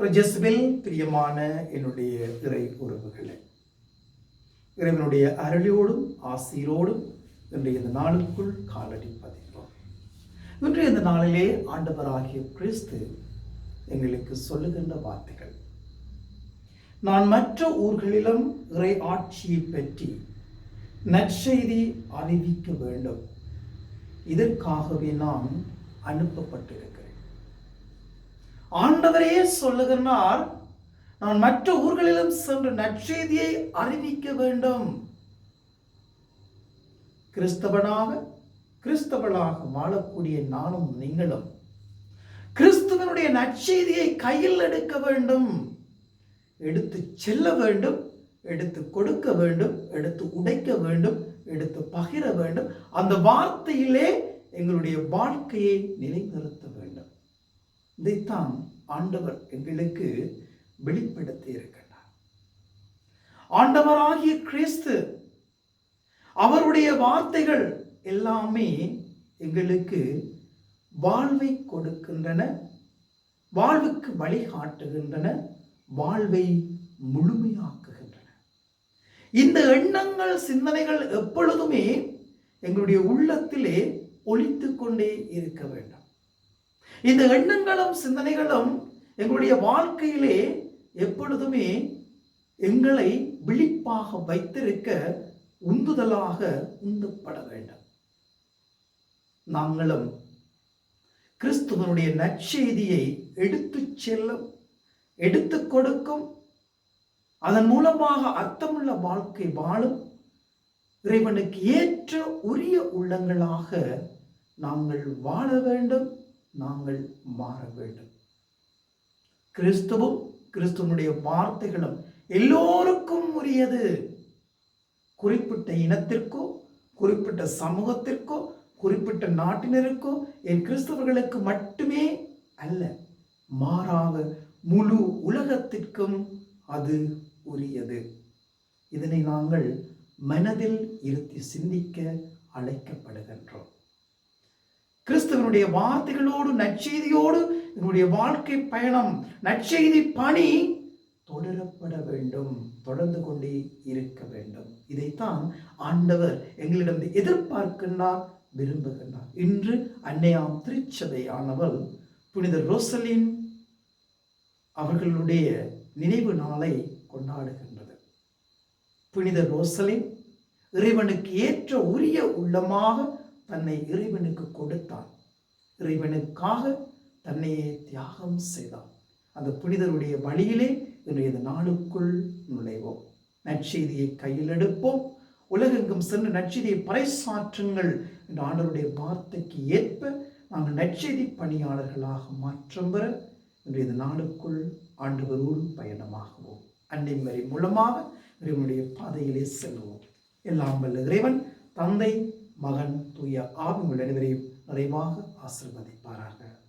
ஒரு ஜெஸ்பில் பிரியமான என்னுடைய இறை உறவுகளை இறைவனுடைய அருளியோடும் ஆசீரோடும் இன்றைய இந்த நாளுக்குள் காலடி பதிப்போம். இன்றைய இந்த நாளிலே ஆண்டவராகிய கிறிஸ்து எங்களுக்கு சொல்லுகின்ற வார்த்தைகள். நான் மற்ற ஊர்களிலும் இறை ஆட்சியை பற்றி நற்செய்தி அறிவிக்க வேண்டும். இதற்காகவே நான் அனுப்பப்பட்டிருக்கிறேன். ஆண்டவரே சொல்லுகிறார் நான் மற்ற ஊர்களிலும் சென்று நற்செய்தியை அறிவிக்க வேண்டும். கிறிஸ்தவனாக கிறிஸ்தவளாக வாழக்கூடிய நானும் நீங்களும் கிறிஸ்துவனுடைய நற்செய்தியை கையில் எடுக்க வேண்டும். எடுத்து செல்ல வேண்டும் எடுத்து கொடுக்க வேண்டும் எடுத்து உடைக்க வேண்டும் எடுத்து பகிர வேண்டும். அந்த வார்த்தையிலே எங்களுடைய வாழ்க்கையை நிலைநிறுத்த வேண்டும். இதைத்தான் ஆண்டவர் எங்களுக்கு வெளிப்படுத்தி இருக்கின்றார். ஆண்டவராகிய கிறிஸ்து அவருடைய வார்த்தைகள் எல்லாமே எங்களுக்கு வாழ்வை கொடுக்கின்றன வாழ்வுக்கு வழிகாட்டுகின்றன வாழ்வை முழுமையாக்குகின்றன. இந்த எண்ணங்கள் சிந்தனைகள் எப்பொழுதுமே எங்களுடைய உள்ளத்திலே ஒழித்து கொண்டே இருக்க வேண்டும். இந்த எண்ணங்களும் சிந்தனைகளும் எங்களுடைய வாழ்க்கையிலே எப்பொழுதுமே எங்களை விழிப்பாக வைத்திருக்க உந்துதலாக உந்துப்பட வேண்டும். நாங்களும் கிறிஸ்துவனுடைய நற்செய்தியை எடுத்துச் செல்லும் எடுத்து கொடுக்கும் அதன் மூலமாக அர்த்தமுள்ள வாழ்க்கை வாழும் இறைவனுக்கு ஏற்ற உரிய உள்ளங்களாக நாங்கள் வாழ வேண்டும். நாங்கள் மாற வேண்டும். கிறிஸ்துவும் கிறிஸ்துவனுடைய வார்த்தைகளும் எல்லோருக்கும் உரியது. குறிப்பிட்ட இனத்திற்கோ குறிப்பிட்ட சமூகத்திற்கோ குறிப்பிட்ட நாட்டினருக்கோ என் கிறிஸ்தவர்களுக்கு மட்டுமே அல்ல மாறாக முழு உலகத்திற்கும் அது உரியது. இதனை நாங்கள் மனதில் இருத்தி சிந்திக்க அழைக்கப்படுகின்றோம். கிறிஸ்துவனுடைய வார்த்தைகளோடு நற்செய்தியோடு என்னுடைய வாழ்க்கை பயணம் நற்செய்தி பணி தொடரப்பட வேண்டும் தொடர்ந்து கொண்டே இருக்க வேண்டும். இதைத்தான் ஆண்டவர் எங்களிடம் எதிர்பார்க்கின்றார் விரும்புகின்றார். இன்று அன்னையாம் திருச்சபை ஆனவள் புனித ரோசலின் அவர்களுடைய நினைவு நாளை கொண்டாடுகின்றது. புனித ரோசலின் இறைவனுக்கு ஏற்ற உரிய உள்ளமாக தன்னை இறைவனுக்கு கொடுத்தான். இறைவனுக்காக தன்னையே தியாகம் செய்தான். அந்த புனிதருடைய வழியிலே இன்றைய நாளுக்குள் நுழைவோம். நற்செய்தியை கையில் எடுப்போம். உலகெங்கும் சென்று நற்செய்தியை பறைசாற்றுங்கள் என்ற ஆண்டவருடைய வார்த்தைக்கு ஏற்ப நாங்கள் நற்செய்தி பணியாளர்களாக மாற்றம் பெற இன்றைய நாளுக்குள் ஆண்டவரோடு பயணமாகுவோம். அன்னை மறை மூலமாக இறைவனுடைய பாதையிலே செல்வோம். எல்லாம் வல்ல இறைவன் தந்தை மகன் தூய ஆவி அனைவரையும் நிறைவாக ஆசிர்வதிப்பார்கள்